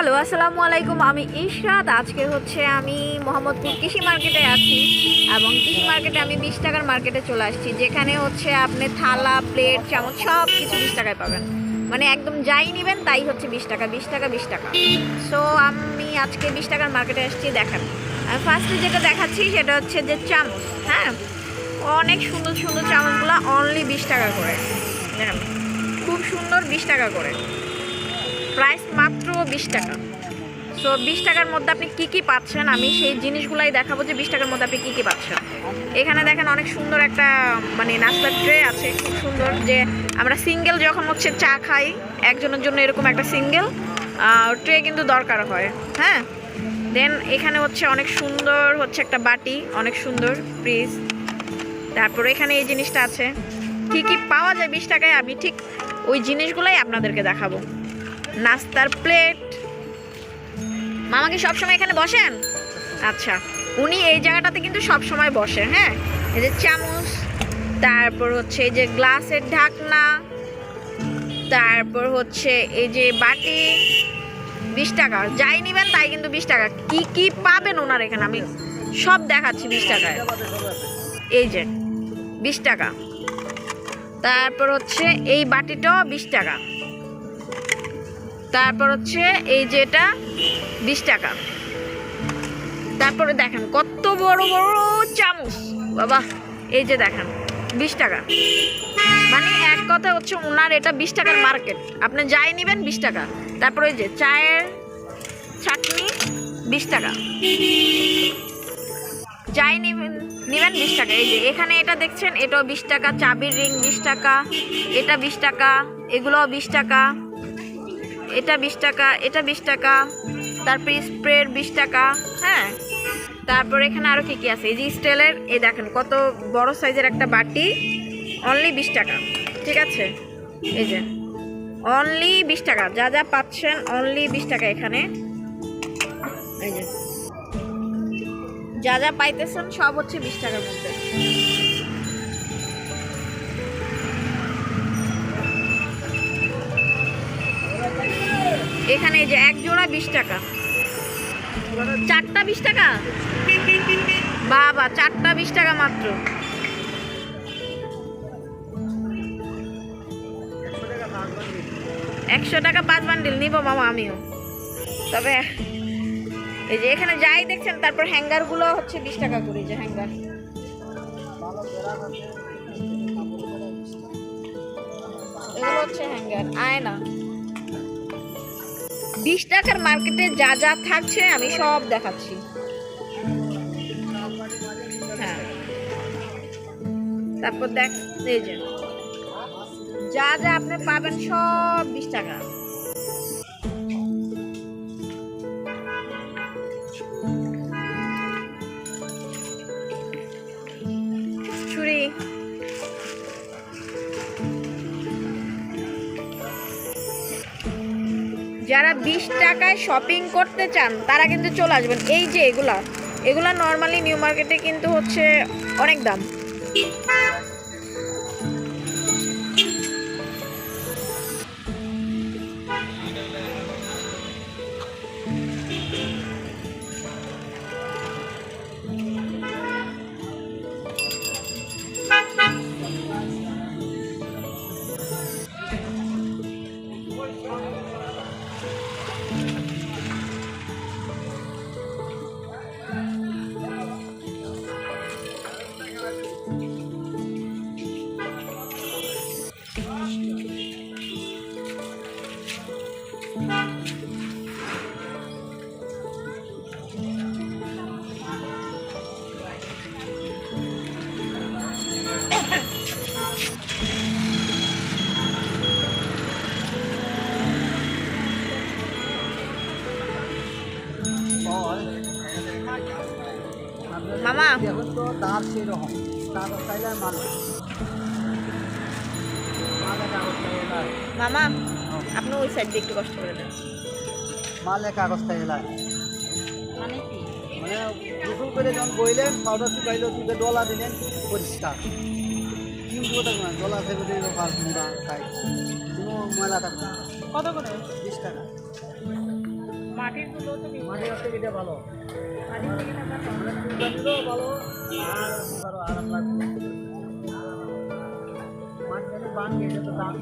Hello, আসসালামু আলাইকুম। আমি ইশরাত। আজকে হচ্ছে আমি মোহাম্মদপুর কৃষি মার্কেটে আছি এবং কৃষি মার্কেটে আমি বিশ টাকার মার্কেটে চলে আসছি, যেখানে হচ্ছে আপনি থালা, প্লেট, চামচ সব কিছু বিশ টাকায় পাবেন। মানে একদম যাই নেবেন তাই হচ্ছে বিশ টাকা বিশ টাকা বিশ টাকা। সো আমি আজকে বিশ টাকার মার্কেটে আসছি, দেখেন। ফার্স্টে যেটা দেখাচ্ছি সেটা হচ্ছে যে চামচ হ্যাঁ? অনেক সুন্দর সুন্দর চামচগুলো অনলি বিশ টাকা করে। খুব সুন্দর বিশ টাকা করে। প্রাইস মাত্র বিশ টাকা। সো বিশ টাকার মধ্যে আপনি কি কি পাচ্ছেন? আমি সেই জিনিসগুলাই দেখাবো যে বিশ টাকার মধ্যে আপনি কি কি পাচ্ছেন। এখানে দেখেন অনেক সুন্দর একটা মানে নাস্তার ট্রে আছে, খুব সুন্দর যে আমরা সিঙ্গেল যখন হচ্ছে চা খাই, একজনের জন্য এরকম একটা সিঙ্গেল ট্রে কিন্তু দরকার হয় হ্যাঁ? দেন এখানে হচ্ছে অনেক সুন্দর হচ্ছে একটা বাটি, অনেক সুন্দর ফ্রিজ তারপর এখানে এই জিনিসটা আছে। কি কি পাওয়া যায় বিশ টাকায়, আমি ঠিক ওই জিনিসগুলাই আপনাদেরকে দেখাবো। নাস্তার প্লেট। মামা কি সবসময় এখানে বসেন? আচ্ছা উনি এই জায়গাটাতে কিন্তু সব সময় বসে হ্যাঁ? এই যে চামচ, তারপর হচ্ছে এই যে গ্লাসের ঢাকনা, তারপর হচ্ছে এই যে বাটি, বিশ টাকা। যাই নেবেন, তাই কিন্তু বিশ টাকা। কি কি পাবেন ওনার এখানে? আমি সব দেখাচ্ছি বিশ টাকায়। এই যে, বিশ টাকা। তারপর হচ্ছে এই বাটিটাও বিশ টাকা। তারপর হচ্ছে এই যেটা বিশ টাকা। তারপরে দেখেন, কত বড় বড় চামচ। বাবা, এই যে দেখেন, বিশ টাকা। মানে এক কথা হচ্ছে ওনার এটা বিশ টাকার মার্কেট। আপনি যাই নেবেন বিশ টাকা। তারপরে ওই যে চায়ের চাটনি বিশ টাকা। যাই নেবেন নেবেন বিশ টাকা। এই যে এখানে এটা দেখছেন, এটাও বিশ টাকা, চাবির রিং বিশ টাকা, এটা বিশ টাকা, এগুলোও বিশ টাকা। এটা বিশ টাকা, এটা বিশ টাকা, তারপরে স্প্রের বিশ টাকা হ্যাঁ? তারপর এখানে আরও কী কী আছে? এই যে স্টিলের, এই দেখেন কত বড় সাইজের একটা বাটি অনলি বিশ টাকা, ঠিক আছে? এই যে অনলি বিশ টাকা, যা যা পাচ্ছেন অনলি বিশ টাকা এখানে। এই যে, যা যা পাইতেছেন সব হচ্ছে বিশ টাকার মধ্যে। এখানে এই যে এক জোড়া বিশ টাকা। চারটা বিশ টাকা? বাবা, চারটা বিশ টাকা মাত্র। একশো টাকা পাঁচ বান্ডিল, নিব মামা আমিও। তবে, এই যে এখানে যাই দেখছেন, তারপর হ্যাঙ্গারগুলো হচ্ছে বিশ টাকা করে যে হ্যাঙ্গার। হচ্ছে হ্যাঙ্গার, আয়না। বিশ টাকার মার্কেটে যা যা থাকছে, আমি সব দেখাচ্ছি। হ্যাঁ। তারপর দেখ যা যা আপনি পাবেন, সব বিশ টাকা। যারা বিশ টাকায় শপিং করতে চান, তারা কিন্তু চলে আসবেন। এই যে এগুলা এগুলা নর্মালি নিউ মার্কেটে কিন্তু হচ্ছে অনেক দাম। মামা। এখন তো দাম সেরকম কাগজ চাইলে চাইলে মামা, আপনি ওই সাইড দিয়ে একটু কষ্ট করে দেন। মালে কাগজ চাইলে মানে কি? মানে যখন বইলেন পাউডার শুকাইলো দুধে ডলা দিলেন পরিষ্কার কিন্তু থাকবে না ডলা থেকে দিল পাঁচ খাই কোনো কত করে বিশ টাকা মাটিরগুলো তো মাটির এটা ভালো ভালো? আর ধরো আরাম লাগবে মাটি যদি বান গেছে তো দাম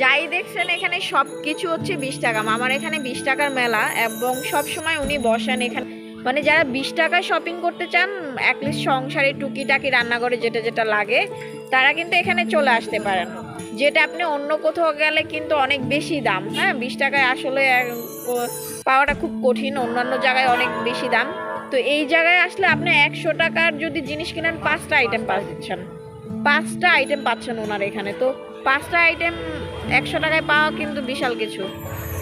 যাই দেখছেন এখানে সব কিছু হচ্ছে বিশ টাকা। আমার এখানে বিশ টাকার মেলা এবং সব সময় উনি বসেন এখানে। মানে যারা বিশ টাকায় শপিং করতে চান অ্যাটলিস্ট সংসারে টুকিটাকি রান্নাঘরে যেটা যেটা লাগে, তারা কিন্তু এখানে চলে আসতে পারেন। যেটা আপনি অন্য কোথাও গেলে কিন্তু অনেক বেশি দাম হ্যাঁ? বিশ টাকায় আসলে পাওয়াটা খুব কঠিন, অন্যান্য জায়গায় অনেক বেশি দাম। তো এই জায়গায় আসলে আপনি একশো টাকার যদি জিনিস কিনেন, পাঁচটা আইটেম পাচ্ছেন। পাঁচটা আইটেম পাচ্ছেন ওনার এখানে। তো পাঁচটা আইটেম একশো টাকায় পাওয়া কিন্তু বিশাল কিছু।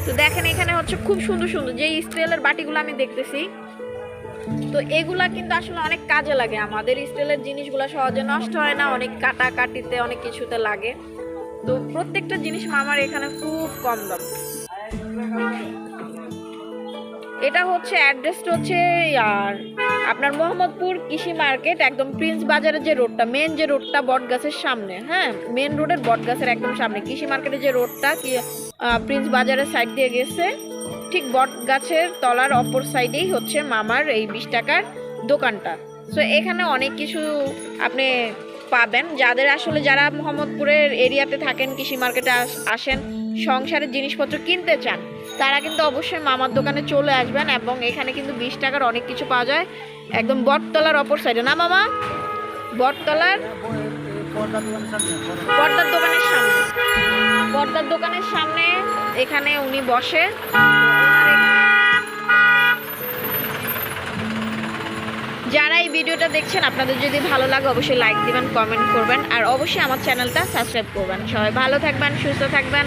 তো দেখেন, এখানে হচ্ছে খুব সুন্দর সুন্দর যে স্টিলের বাটিগুলো আমি দেখতেছি, তো এগুলা কিন্তু আসলে অনেক কাজে লাগে। আমাদের স্টিলের জিনিসগুলো সহজে নষ্ট হয় না, অনেক কাটা কাটিতে অনেক কিছুতে লাগে। তো প্রত্যেকটা জিনিস মামার এখানে খুব কম দাম। এটা হচ্ছে অ্যাড্রেসটা হচ্ছে আর আপনার মোহাম্মদপুর কৃষি মার্কেট, একদম প্রিন্স বাজারের যে রোডটা মেন যে রোডটা বটগাছের সামনে হ্যাঁ? মেন রোডের বটগাছের একদম সামনে। কৃষি মার্কেটের যে রোডটা প্রিন্স বাজারের সাইড দিয়ে গেছে, ঠিক বট গাছের তলার অপর সাইডেই হচ্ছে মামার এই বিশ টাকার দোকানটা। সো এখানে অনেক কিছু আপনি পাবেন। যাদের আসলে যারা মোহাম্মদপুরের এরিয়াতে থাকেন, কৃষি মার্কেটে আস- আসেন, সংসারের জিনিসপত্র কিনতে চান তারা কিন্তু অবশ্যই মামার দোকানে চলে আসবেন এবং এখানে কিন্তু বিশ টাকার অনেক কিছু পাওয়া যায়। একদম বটতলার অপর সাইডে না, মামা? বটতলার। পর্দার দোকানের সামনে। পর্দার দোকানের সামনে এখানে উনি বসে। যারা এই ভিডিওটা দেখছেন, আপনাদের যদি ভালো লাগে অবশ্যই লাইক দিবেন কমেন্ট করবেন, আর অবশ্যই আমার চ্যানেলটা সাবস্ক্রাইব করবেন। সবাই ভালো থাকবেন, সুস্থ থাকবেন।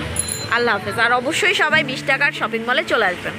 আল্লাহ হাফেজ। আর অবশ্যই সবাই বিশ টাকার শপিং মলে চলে আসবেন।